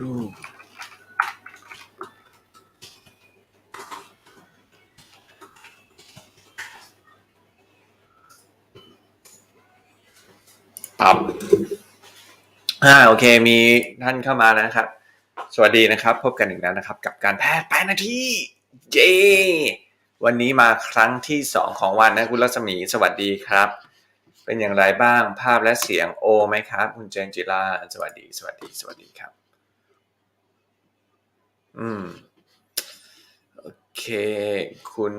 รูป ตับอ่าโอเค มีท่านเข้ามานะครับ สวัสดีนะครับ พบกันอีกแล้วนะครับ กับการแพทย์แปดนาทีเย้วันนี้มาครั้งที่สองของวันนะคุณรัศมีสวัสดีครับ เป็นอย่างไรบ้างภาพและเสียงโอไหมครับ คุณเจนจิราสวัสดี สวัสดี สวัสดีครับ อืม โอเค คุณ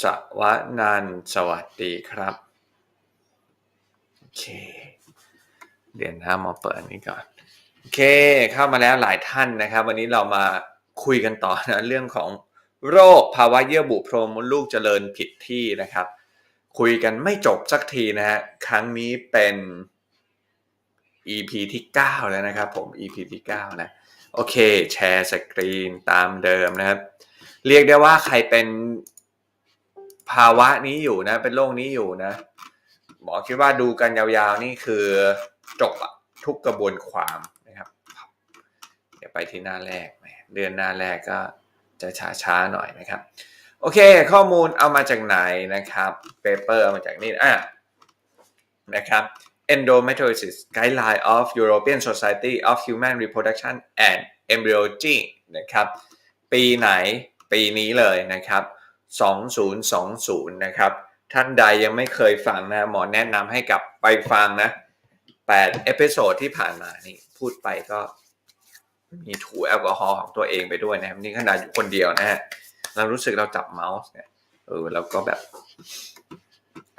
สวนันท์สวัสดีครับ โอเค เดี๋ยวนะมาเปิดอันนี้ก่อน โอเค เข้ามาแล้วหลายท่านนะครับ วันนี้เรามาคุยกันต่อนะเรื่องของโรคภาวะเยื่อบุโพรงมดลูกเจริญผิดที่นะครับ คุยกันไม่จบสักทีนะฮะครั้งนี้เป็น EP ที่ 9 แล้วนะครับผม EP ที่ 9 นะ โอเค แชร์สกรีนตามเดิมนะครับ เรียกได้ว่าใครเป็นภาวะนี้อยู่นะ เป็นโรคนี้อยู่นะหมอคิดว่าดูกันยาวๆนี่คือจบอะทุกกระบวนความนะครับ เดี๋ยวไปที่หน้าแรกเดือนหน้าแรกก็จะช้าๆหน่อยนะครับ โอเค ข้อมูลเอามาจากไหนนะครับเปเปอร์เอามาจากนี่อะนะครับ Endometriosis Guideline of European Society of Human Reproduction and Embryology นะครับ ปีไหนปีนี้เลยนะครับ 2020 นะครับ ท่านใดยังไม่เคยฟังนะหมอแนะนำให้กลับไปฟังนะ8เอพิโซดที่ผ่านมานี่พูดไปก็มีถูแอลกอฮอล์ของตัวเองไปด้วยนะครับ นี่ขนาดอยู่คนเดียวนะฮะเรารู้สึกเราจับเมาส์เนี่ยเออเราก็แบบ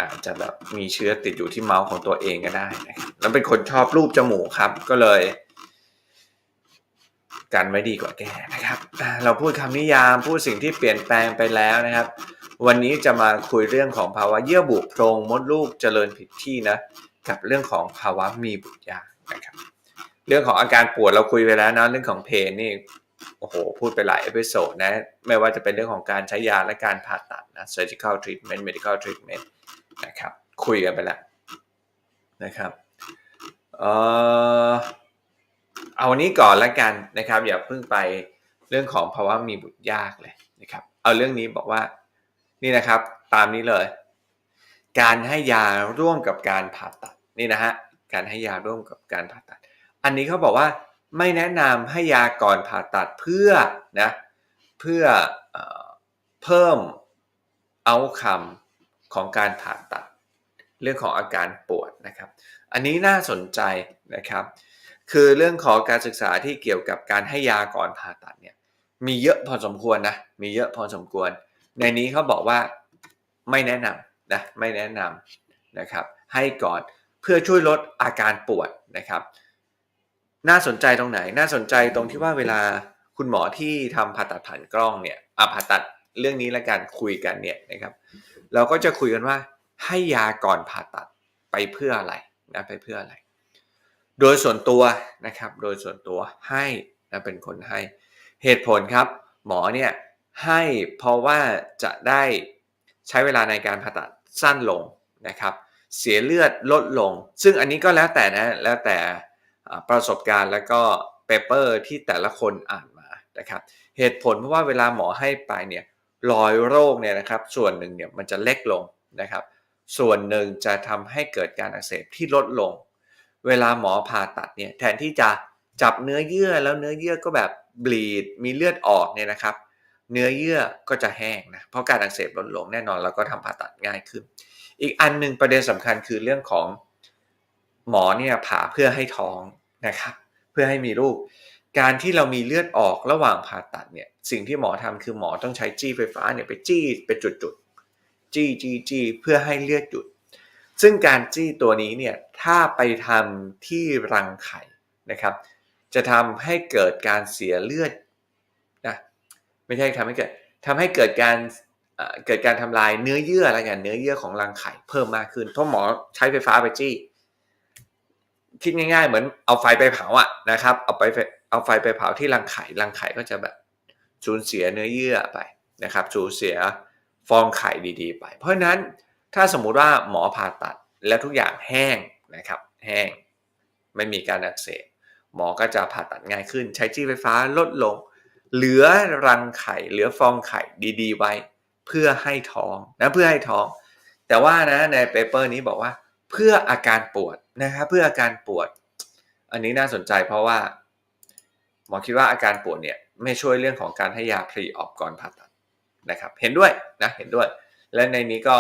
อาจจะแบบมีเชื้อติดอยู่ที่เมาส์ของตัวเองก็ได้นะแล้วเป็นคนชอบรูปจมูกครับ ก็เลย กันไว้ดีกว่าแก้นะครับ เราพูดคำนิยามพูดสิ่งที่เปลี่ยนแปลงไปแล้วนะครับ วันนี้จะมาคุยเรื่องของภาวะเยื่อบุโพรงมดลูกเจริญผิดที่นะ กับเรื่องของภาวะมีบุตรยากนะครับ เรื่องของอาการปวดเราคุยไปแล้วนะเรื่องของเพนนี่โอ้โห พูดไปหลายเอพิโซดนะ ไม่ว่าจะเป็นเรื่องของการใช้ยาและการผ่าตัดนะ surgical treatment medical treatment นะครับ คุยกันไปแล้วนะครับเออเอาวันนี้ก่อนละกันนะครับ อย่าเพิ่งไปเรื่องของภาวะมีบุตรยากเลยนะครับ เอาเรื่องนี้บอกว่านี่นะครับ ตามนี้เลย การให้ยาร่วมกับการผ่าตัดนี่นะฮะการให้ยาร่วมกับการผ่าตัด อันนี้เขาบอกว่าไม่แนะนำให้ยาก่อนผ่าตัดเพื่อนะเพื่อเออเพิ่มเอาคำ ของการผ่าตัด เรื่องของอาการปวดนะครับ อันนี้น่าสนใจนะครับ คือเรื่องของการศึกษาที่เกี่ยวกับการให้ยาก่อนผ่าตัดเนี่ยมีเยอะพอสมควรนะมีเยอะพอสมควร ในนี้เขาบอกว่าไม่แนะนำนะไม่แนะนำนะครับ ให้ก่อนเพื่อช่วยลดอาการปวดนะครับ น่าสนใจตรงไหนน่าสนใจตรงที่ว่าเวลาคุณหมอที่ทำผ่าตัดผ่านกล้องเนี่ยอะผ่าตัด เรื่องนี้และการคุยกันเนี่ยนะครับ เราก็จะคุยกันว่าให้ยาก่อนผ่าตัดไปเพื่ออะไรนะไปเพื่ออะไร โดยส่วนตัวนะครับ โดยส่วนตัวให้นะเป็นคนให้เหตุผลครับ หมอเนี่ยให้เพราะว่าจะได้ใช้เวลาในการผ่าตัดสั้นลงนะครับ เสียเลือดลดลง ซึ่งอันนี้ก็แล้วแต่นะแล้วแต่ประสบการณ์แล้วก็เปเปอร์ที่แต่ละคนอ่านมานะครับ เหตุผลเพราะว่าเวลาหมอให้ไปเนี่ย รอยโรคเนี่ยนะครับส่วนหนึ่งเนี่ยมันจะเล็กลงนะครับ ส่วนหนึ่งจะทำให้เกิดการอักเสบที่ลดลง เวลาหมอผ่าตัดเนี่ยแทนที่จะจับเนื้อเยื่อแล้วเนื้อเยื่อก็แบบบีดมีเลือดออกเนี่ยนะครับ เนื้อเยื่อก็จะแห้งนะเพราะการอักเสบลดลงแน่นอนเราก็ทำผ่าตัดง่ายขึ้น อีกอันหนึ่งประเด็นสำคัญคือเรื่องของหมอเนี่ยผ่าเพื่อให้ท้องนะครับ เพื่อให้มีลูก การที่เรามีเลือดออกระหว่างผ่าตัดเนี่ย สิ่งที่หมอทำคือหมอต้องใช้จี้ไฟฟ้าเนี่ยไปจี้ไปจุดๆจี้จี้จี้เพื่อให้เลือดหยุด ซึ่งการจี้ตัวนี้เนี่ยถ้าไปทำที่รังไข่นะครับ จะทำให้เกิดการเสียเลือดนะไม่ใช่ทำให้เกิดทำให้เกิดการเอ่อเกิดการทำลายเนื้อเยื่ออะไรกันเนื้อเยื่อของรังไข่เพิ่มมากขึ้นเพราะหมอใช้ไฟฟ้าไปจี้คิดง่ายๆ เหมือนเอาไฟไปเผาอะนะครับ เอาไป เอาไฟไปเผาที่รังไข่รังไข่ก็จะแบบสูญเสียเนื้อเยื่อไปนะครับสูญเสียฟองไข่ดีๆ ไป เพราะนั้นถ้าสมมุติว่าหมอผ่าตัดแล้วทุกอย่างแห้งนะครับแห้งไม่มีการอักเสบหมอก็จะผ่าตัดง่ายขึ้น ใช้จี้ไฟฟ้าลดลง เหลือรังไข่ เหลือฟองไข่ดีๆ ไว้ เพื่อให้ท้องนะเพื่อให้ท้อง แต่ว่านะในเปเปอร์นี้บอกว่าเพื่ออาการปวดนะครับเพื่ออาการปวด อันนี้น่าสนใจเพราะว่า หมอคิดว่าอาการปวดเนี่ยไม่ช่วยเรื่องของการให้ยาพรีออกก่อนผ่าตัดนะครับเห็นด้วยนะเห็นด้วย และในนี้ก็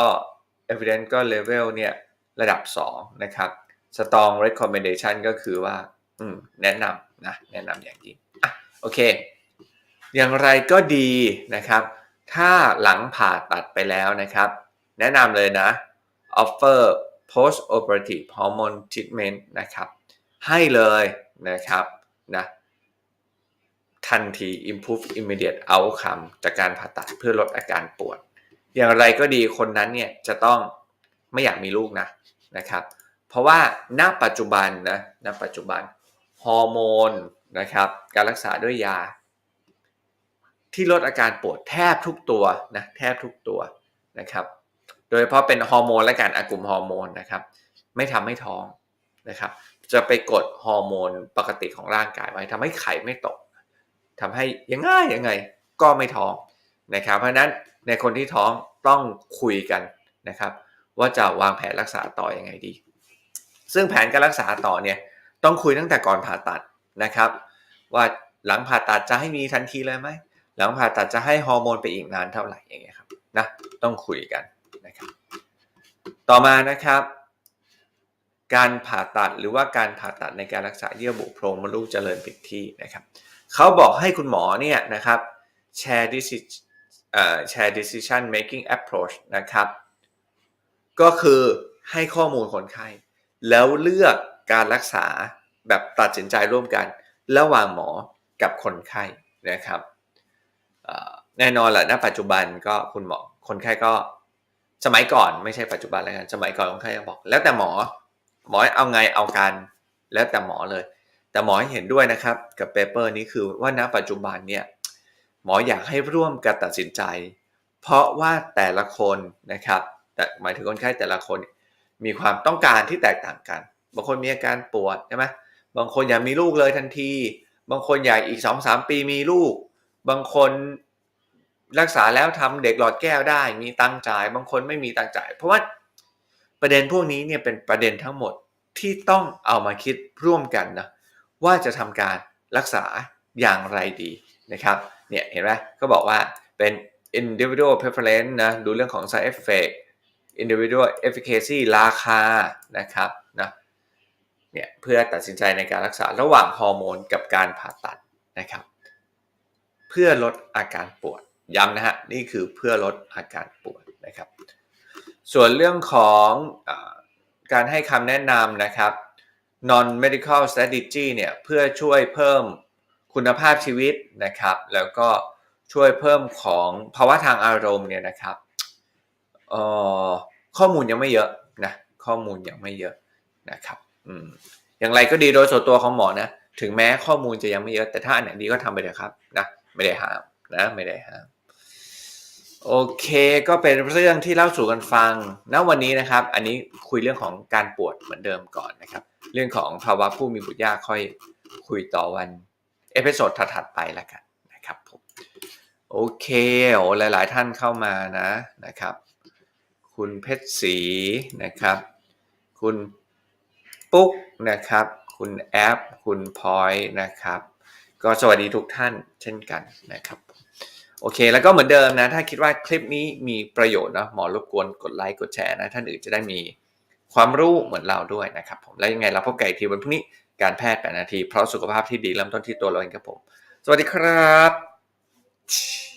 evidence ก็ level เนี่ยระดับ 2 นะครับ strong recommendation ก็คือว่าแนะนำนะแนะนำอย่างยิ่งอะโอเค อย่างไรก็ดีนะครับ ถ้าหลังผ่าตัดไปแล้วนะครับ แนะนำเลยนะ offer post operative hormone treatment นะครับ ให้เลยนะครับนะ ทันที improve immediate outcome จากการผ่าตัดเพื่อลดอาการปวด อย่างไรก็ดีคนนั้นเนี่ยจะต้องไม่อยากมีลูกนะนะครับ เพราะว่าณปัจจุบันนะณปัจจุบันฮอร์โมนนะครับ การรักษาด้วยยา ที่ลดอาการปวดแทบทุกตัวนะแทบทุกตัวนะครับ โดยเฉพาะเป็นฮอร์โมนและการอากลุ่มฮอร์โมนนะครับ ไม่ทำให้ท้องนะครับ จะไปกดฮอร์โมนปกติของร่างกายไว้ทำให้ไข่ไม่ตก ทำให้ยังไงยังไงก็ไม่ท้องนะครับ เพราะฉะนั้นในคนที่ท้องต้องคุยกันนะครับ ว่าจะวางแผนรักษาต่ออยังไงดี ซึ่งแผนการรักษาต่อเนี่ยต้องคุยตั้งแต่ก่อนผ่าตัดนะครับ ว่าหลังผ่าตัดจะให้มีทันทีเลยไหมหลังผ่าตัดจะให้ฮอร์โมนไปอีกนานเท่าไหร่อย่างเงี้ยครับนะต้องคุยกันนะครับ ต่อมานะครับ การผ่าตัดหรือว่าการผ่าตัดในการรักษาเยื่อบุโพรงมดลูกเจริญผิดที่นะครับ เขาบอกให้คุณหมอเนี่ยนะครับ share decision share decision making approach นะครับ ก็คือให้ข้อมูลคนไข้ แล้วเลือกการรักษาแบบตัดสินใจร่วมกัน ระหว่างหมอกับคนไข้นะครับแน่นอนแหละณปัจจุบันก็คุณหมอคนไข้ก็สมัยก่อนไม่ใช่ปัจจุบันแล้วกันสมัยก่อนคนไข้ก็บอก แล้วแต่หมอหมอเอาไงเอากัน แล้วแต่หมอเลย แต่หมอเห็นด้วยนะครับกับเปเปอร์นี้คือว่าณปัจจุบันเนี่ยหมออยากให้ร่วมกันตัดสินใจ เพราะว่าแต่ละคนนะครับแต่หมายถึงคนไข้แต่ละคน มีความต้องการที่แตกต่างกัน บางคนมีอาการปวดใช่ไหมบางคนอยากมีลูกเลยทันที บางคนอยากอีกสองสามปีมีลูก บางคนรักษาแล้วทำเด็กหลอดแก้วได้ มีตังจ่าย บางคนไม่มีตังจ่าย เพราะว่าประเด็นพวกนี้เนี่ยเป็นประเด็นทั้งหมดที่ต้องเอามาคิดร่วมกันนะ ว่าจะทำการรักษาอย่างไรดีนะครับเนี่ยเห็นไหมเขาบอกว่าเป็น individual preference นะดูเรื่องของ side effect individual efficacy ราคานะครับนะเนี่ยเพื่อตัดสินใจในการรักษาระหว่างฮอร์โมนกับการผ่าตัดนะครับ เพื่อลดอาการปวดย้ำนะฮะนี่คือเพื่อลดอาการปวดนะครับ ส่วนเรื่องของอการให้คำแนะนำนะครับ non medical strategy เนี่ยเพื่อช่วยเพิ่มคุณภาพชีวิตนะครับ แล้วก็ช่วยเพิ่มของภาวะทางอารมณ์เนี่ยนะครับข้อมูลยังไม่เยอะนะข้อมูลยังไม่เยอะนะครับอืมอย่างไรก็ดีโดยส่วนตัวของหมอนะถึงแม้ข้อมูลจะยังไม่เยอะแต่ถ้าอันไหนดีก็ทำไปเลยครับนะไม่ได้ห้ามนะไม่ได้ห้ามโอเคก็เป็นเรื่องที่เล่าสู่กันฟังณวันนี้นะครับ อันนี้คุยเรื่องของการปวดเหมือนเดิมก่อนนะครับ เรื่องของภาวะผู้มีบุตรยากค่อยคุยต่อวัน เอพิโซดถัดๆไปแล้วกันนะครับผมโอเคโอ้หลาย ๆ ท่านเข้ามานะนะครับ คุณเพชรศรีนะครับ คุณปุ๊กนะครับ คุณแอป คุณพอยนะครับ ก็สวัสดีทุกท่านเช่นกันนะครับโอเค แล้วก็เหมือนเดิมนะ ถ้าคิดว่าคลิปนี้มีประโยชน์นะหมอรบกวนกดไลค์กดแชร์นะ ท่านอื่นจะได้มี ความรู้เหมือนเราด้วยนะครับผมแล้วยังไงเราพบกันอีกทีวันพรุ่งนี้การแพทย์8นาที เพราะสุขภาพที่ดีเริ่มต้นที่ตัวเราเองครับผม สวัสดีครับ